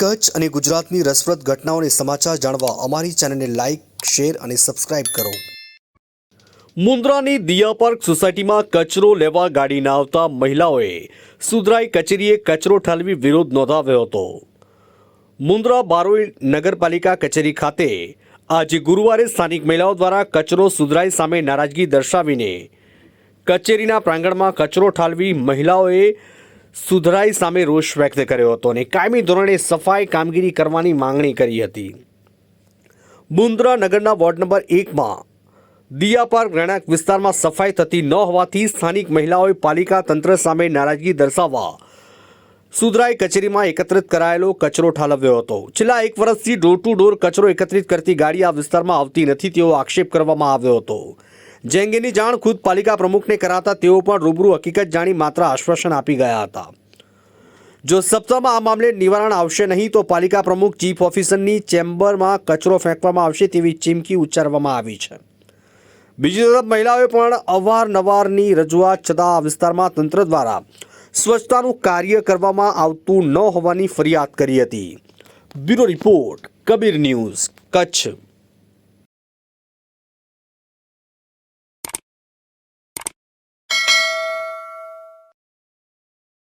કચ્છ અને ગુજરાતની રસપ્રદ ઘટનાઓને સમાચાર જાણવા અમારી ચેનલને લાઇક શેર અને સબસ્ક્રાઇબ કરો. મુન્દ્રાની દિયા પાર્ક સોસાયટીમાં કચરો લેવા ગાડી ના આવતા મહિલાઓએ સુધરાઈ કચેરીએ કચરો ઠાલવી વિરોધ નોંધાવ્યો હતો. મુન્દ્રા બારોઈ નગરપાલિકા કચેરી ખાતે આજે ગુરુવારે સ્થાનિક મહિલાઓ દ્વારા કચરો સુધરાઈ સામે નારાજગી દર્શાવીને કચેરીના પ્રાંગણમાં કચરો ઠાલવી મહિલાઓએ સુધરાઈ સામે રોષ વ્યક્ત કર્યો હતો અને કાયમી ધોરણે સફાઈ કામગીરી કરવાની માંગણી કરી હતી. મુન્દ્રા નગરના વોર્ડ નંબર એકમાં દિયા પાર્ક રહેણાંક વિસ્તારમાં સફાઈ થતી ન હોવાથી સ્થાનિક મહિલાઓએ પાલિકા તંત્ર સામે નારાજગી દર્શાવવા સુધરાઈ કચેરીમાં એકત્રિત કરાયેલો કચરો ઠાલવ્યો હતો. છેલ્લા એક વર્ષથી ડોર ટુ ડોર કચરો એકત્રિત કરતી ગાડી આ વિસ્તારમાં આવતી નથી તેવો આક્ષેપ કરવામાં આવ્યો હતો. જે અંગેની જાણ ખુદ પાલિકા પ્રમુખને કરાતા તેઓ પણ રૂબરૂ હકીકત જાણી માત્ર આશ્વાસન આપી ગયા હતા. જો સપ્તાહમાં આ મામલે નિવારણ આવશે નહીં, તો પાલિકા પ્રમુખ, ચીફ ઓફિસરની ચેમ્બરમાં કચરો ફેંકવામાં આવશે તેવી ચીમકી ઉચ્ચારવામાં આવી છે. બીજી તરફ મહિલાઓએ પણ અવારનવારની રજૂઆત છતાં આ વિસ્તારમાં તંત્ર દ્વારા સ્વચ્છતાનું કાર્ય કરવામાં આવતું ન હોવાની ફરિયાદ કરી હતી. Bureau report, Kabir news, Kutch.